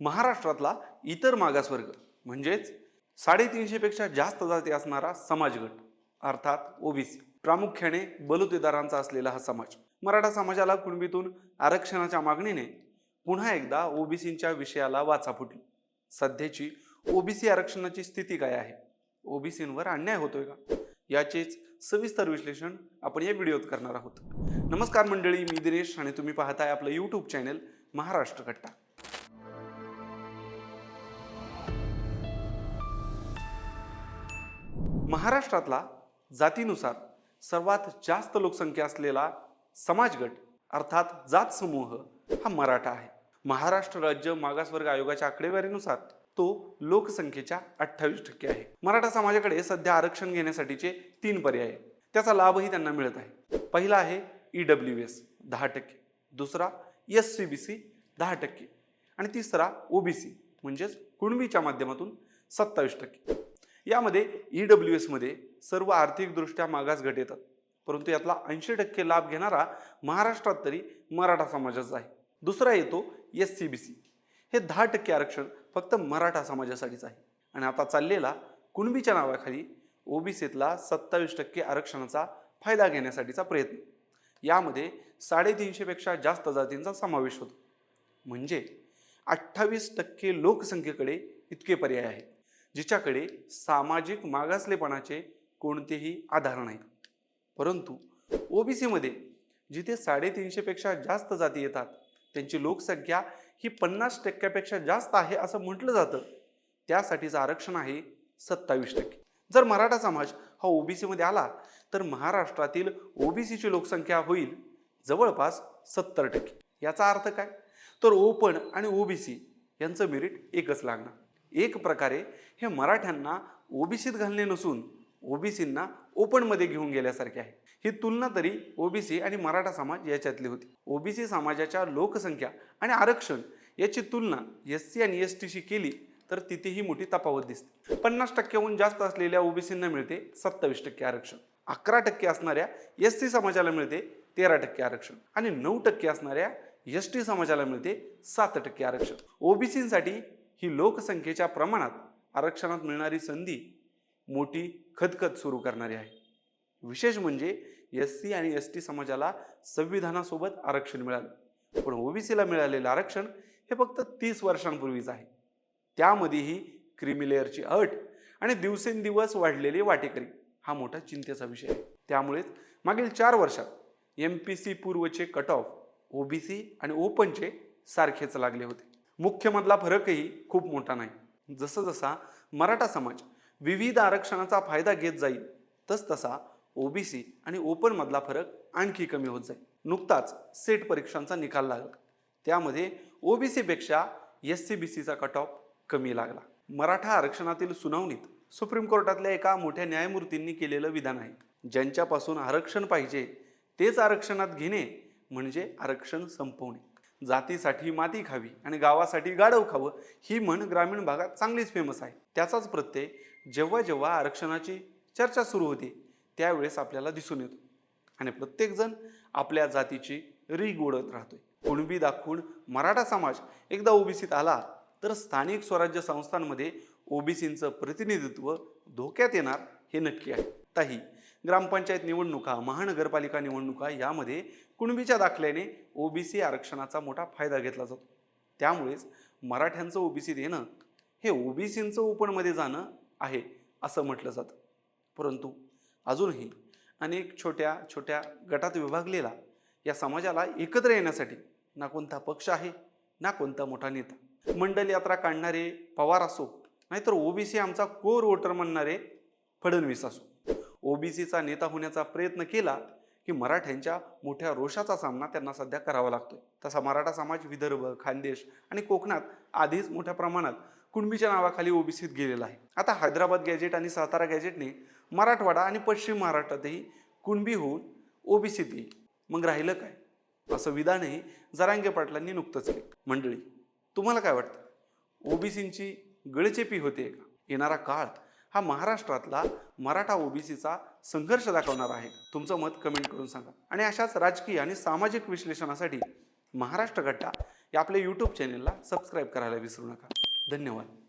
महाराष्ट्रातला इतर मागासवर्ग म्हणजेच साडेतीनशेपेक्षा जास्त जाती असणारा समाजगट अर्थात ओबीसी. प्रामुख्याने बलुतेदारांचा असलेला हा समाज. मराठा समाजाला कुणबीतून आरक्षणाच्या मागणीने पुन्हा एकदा ओबीसींच्या विषयाला वाचा फुटली सध्याची ओबीसी आरक्षणाची स्थिती काय आहे? ओबीसींवर अन्याय होतोय का? याचेच सविस्तर विश्लेषण आपण या व्हिडिओत करणार आहोत. नमस्कार मंडळी मी दिनेश आणि तुम्ही पाहताय आपलं यूट्यूब चॅनल महाराष्ट्र कट्टा महाराष्ट्रातला जातीनुसार सर्वात जास्त लोकसंख्या असलेला समाजगट अर्थात जात समूह हा मराठा आहे. महाराष्ट्र राज्य मागासवर्ग आयोगाच्या आकडेवारीनुसार तो लोकसंख्येच्या अठ्ठावीस टक्के आहे. मराठा समाजाकडे सध्या आरक्षण घेण्यासाठीचे तीन पर्याय आहेत. त्याचा लाभही त्यांना मिळत आहे. पहिला आहे ई डब्ल्यू एस दहा टक्के. दुसरा एस सी बी सी दहा टक्के. आणि तिसरा ओबीसी म्हणजेच कुणबीच्या माध्यमातून सत्तावीस टक्के. यामध्ये ई डब्ल्यू एसमध्ये सर्व आर्थिकदृष्ट्या मागास गट येतात. परंतु यातला ऐंशी टक्के लाभ घेणारा महाराष्ट्रात तरी मराठा समाजाचा आहे. दुसरा येतो एस सी बी सी हे दहा टक्के आरक्षण फक्त मराठा समाजासाठीच आहे. आणि आता चाललेला कुणबीच्या नावाखाली ओबीसीतला सत्तावीस टक्के आरक्षणाचा फायदा घेण्यासाठीचा प्रयत्न. यामध्ये साडेतीनशेपेक्षा जास्त जातींचा समावेश होतो. म्हणजे अठ्ठावीस टक्के लोकसंख्येकडे इतके पर्याय आहेत. जिच्याकडे सामाजिक मागासलेपणाचे कोणतेही आधार नाहीत. परंतु ओबीसीमध्ये जिथे साडेतीनशेपेक्षा जास्त जाती येतात त्यांची लोकसंख्या ही पन्नास टक्क्यापेक्षा जास्त आहे असं म्हटलं जातं. त्यासाठीचं आरक्षण आहे सत्तावीस टक्के. जर मराठा समाज हा ओबीसीमध्ये आला तर महाराष्ट्रातील ओबीसीची लोकसंख्या होईल जवळपास सत्तर टक्के. याचा अर्थ काय? तर ओपन आणि ओबीसी यांचं मेरिट एकच लागणार. एक प्रकारे हे मराठ्यांना ओबीसीत घालणे नसून ओबीसींना ओपनमध्ये घेऊन गेल्यासारखे आहे. ही तुलना तरी ओबीसी आणि मराठा समाज याच्यातली होती. ओबीसी समाजाच्या लोकसंख्या आणि आरक्षण याची तुलना एस सी आणि एस टीशी केली तर तिथेही मोठी तफावत दिसते. पन्नास टक्क्याहून जास्त असलेल्या ओबीसींना मिळते सत्तावीस टक्के आरक्षण. अकरा टक्के असणाऱ्या एस सी समाजाला मिळते तेरा टक्के आरक्षण आणि नऊ टक्के असणाऱ्या एस टी समाजाला मिळते सात टक्के आरक्षण. ओबीसींसाठी ही लोकसंख्येच्या प्रमाणात आरक्षणात मिळणारी संधी मोठी खदखद सुरू करणारी आहे. विशेष म्हणजे एस सी आणि एस टी समाजाला संविधानासोबत आरक्षण मिळालं. पण ओबीसीला मिळालेलं आरक्षण हे फक्त तीस वर्षांपूर्वीच आहे. त्यामध्येही क्रिमिलेअरची अट आणि दिवसेंदिवस वाढलेली वाटेकरी हा मोठा चिंतेचा विषय आहे. त्यामुळेच मागील चार वर्षात एम पी सी पूर्वचे कट ऑफ ओबीसी आणि ओपनचे सारखेच लागले होते. मुख्यमधला फरकही खूप मोठा नाही. जसं जसा मराठा समाज विविध आरक्षणाचा फायदा घेत जाईल तस तसा ओबीसी आणि ओपनमधला फरक आणखी कमी होत जाईल. नुकताच सेट परीक्षांचा निकाल लागला. त्यामध्ये ओबीसीपेक्षा एस सी बी सीचा कट ऑफ कमी लागला. मराठा आरक्षणातील सुनावणीत सुप्रीम कोर्टातल्या एका मोठ्या न्यायमूर्तींनी केलेलं विधान आहे. ज्यांच्यापासून आरक्षण पाहिजे तेच आरक्षणात घेणे म्हणजे आरक्षण संपवणे. जातीसाठी माती खावी आणि गावासाठी गाढव खावं ही म्हण ग्रामीण भागात चांगलीच फेमस आहे. त्याचाच प्रत्यय जेव्हा जेव्हा आरक्षणाची चर्चा सुरू होते त्यावेळेस आपल्याला दिसून येतो. आणि प्रत्येकजण आपल्या जातीची रीग ओढत राहतोय. कुणबी दाखवून मराठा समाज एकदा ओबीसीत आला तर स्थानिक स्वराज्य संस्थांमध्ये ओबीसींचं प्रतिनिधित्व धोक्यात येणार हे नक्की आहे. ताही ग्रामपंचायत निवडणुका महानगरपालिका निवडणुका यामध्ये कुणबीच्या दाखल्याने ओबीसी आरक्षणाचा मोठा फायदा घेतला जातो. त्यामुळेच मराठ्यांचं ओबीसी देणं हे ओबीसींचं ओपनमध्ये जाणं आहे असं म्हटलं जातं. परंतु अजूनही अनेक छोट्या छोट्या गटात विभागलेला या समाजाला एकत्र येण्यासाठी ना कोणता पक्ष आहे ना कोणता मोठा नेता. मंडल यात्रा काढणारे पवार असो नाहीतर ओबीसी आमचा कोर वोटर म्हणणारे फडणवीस असो. ओबीसीचा नेता होण्याचा प्रयत्न केला की मराठ्यांच्या मोठ्या रोषाचा सामना त्यांना सध्या करावा लागतोय. तसा मराठा समाज विदर्भ खानदेश आणि कोकणात आधीच मोठ्या प्रमाणात कुणबीच्या नावाखाली ओबीसीत गेलेला आहे. आता हैदराबाद गॅजेट आणि सातारा गॅजेटने मराठवाडा आणि पश्चिम महाराष्ट्रातही कुणबी होऊन ओबीसीत येईल. मग राहिलं काय? असं विधानही जरांगे पाटलांनी नुकतंच केलं. मंडळी तुम्हाला काय वाटतं? ओबीसींची गळचेपी होते का? येणारा काळ हा महाराष्ट्रातला मराठा ओबीसीचा संघर्ष दाखवणार आहे. तुमचं मत कमेंट करून सांगा. आणि अशाच राजकीय आणि सामाजिक विश्लेषणासाठी महाराष्ट्र गट्टा या आपल्या यूट्यूब चॅनेलला सबस्क्राईब करायला विसरू नका. धन्यवाद.